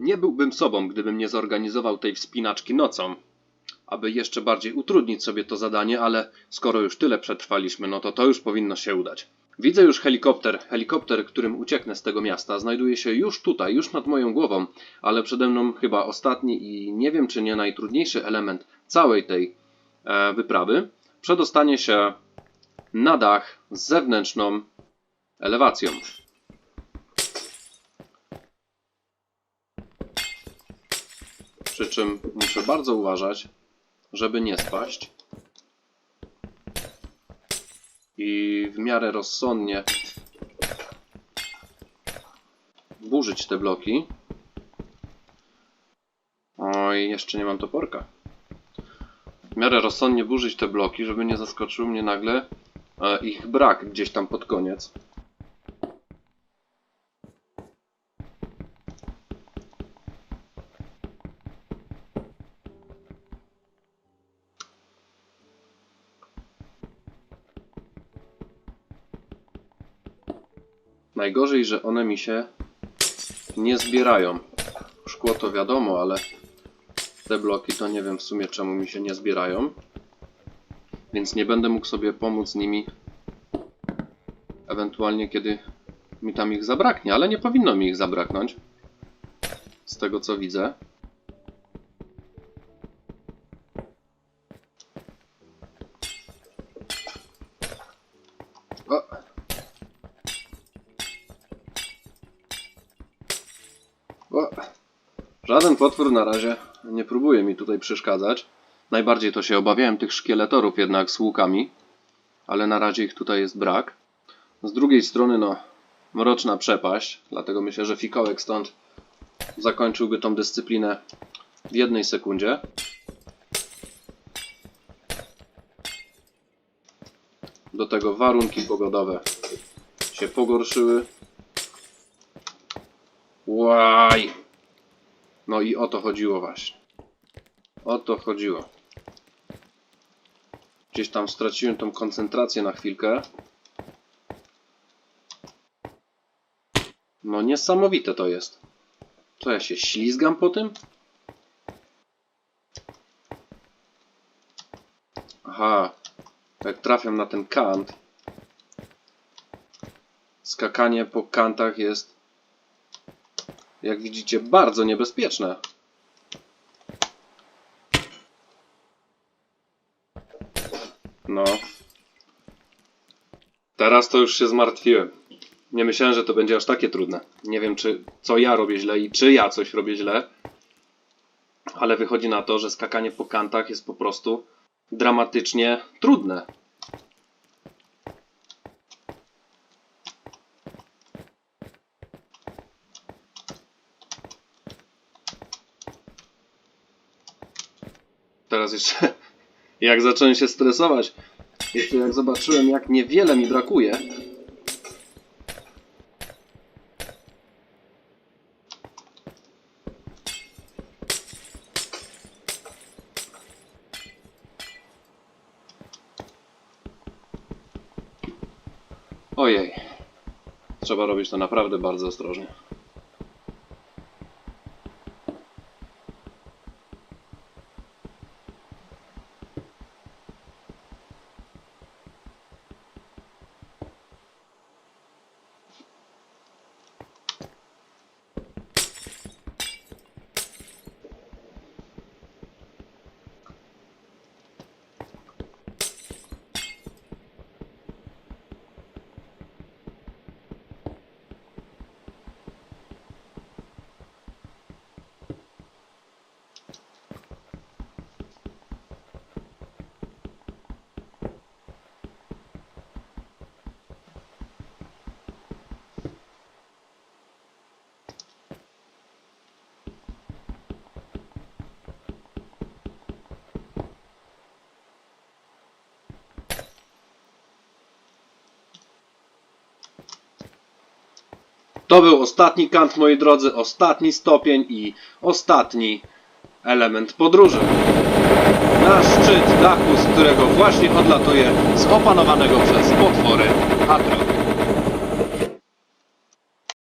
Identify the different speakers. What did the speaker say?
Speaker 1: Nie byłbym sobą, gdybym nie zorganizował tej wspinaczki nocą, aby jeszcze bardziej utrudnić sobie to zadanie, ale skoro już tyle przetrwaliśmy, no to to już powinno się udać. Widzę już helikopter. Helikopter, którym ucieknę z tego miasta, znajduje się już tutaj, już nad moją głową, ale przede mną chyba ostatni i nie wiem czy nie najtrudniejszy element całej tej e, wyprawy. Przedostanie się na dach z zewnętrzną elewacją. Przy czym muszę bardzo uważać, żeby nie spaść. I w miarę rozsądnie burzyć te bloki. Oj, jeszcze nie mam toporka. W miarę rozsądnie burzyć te bloki, żeby nie zaskoczył mnie nagle e, ich brak gdzieś tam pod koniec. Najgorzej, że one mi się nie zbierają. Szkło to wiadomo, ale te bloki to nie wiem w sumie czemu mi się nie zbierają. Więc nie będę mógł sobie pomóc nimi ewentualnie kiedy mi tam ich zabraknie, ale nie powinno mi ich zabraknąć. Z tego co widzę. O. Żaden potwór na razie nie próbuje mi tutaj przeszkadzać. Najbardziej to się obawiałem tych szkieletorów jednak z łukami, ale na razie ich tutaj jest brak. Z drugiej strony, no, mroczna przepaść, dlatego myślę, że fikołek stąd zakończyłby tą dyscyplinę w jednej sekundzie. Do tego warunki pogodowe się pogorszyły. Łaj! No i o to chodziło właśnie. O to chodziło. Gdzieś tam straciłem tą koncentrację na chwilkę. No niesamowite to jest. Co ja się ślizgam po tym? Aha. Jak trafiam na ten kant. Skakanie po kantach jest jak widzicie, bardzo niebezpieczne. No. Teraz to już się zmartwiłem. Nie myślałem, że to będzie aż takie trudne. Nie wiem, czy co ja robię źle i czy ja coś robię źle. Ale wychodzi na to, że skakanie po kantach jest po prostu dramatycznie trudne. Teraz jeszcze, jak zacząłem się stresować, jeszcze jak zobaczyłem, jak niewiele mi brakuje, Ojej. Trzeba robić to naprawdę bardzo ostrożnie. To był ostatni kant, moi drodzy, ostatni stopień i ostatni element podróży. Na szczyt dachu, z którego właśnie odlatuje z opanowanego przez potwory Hatro.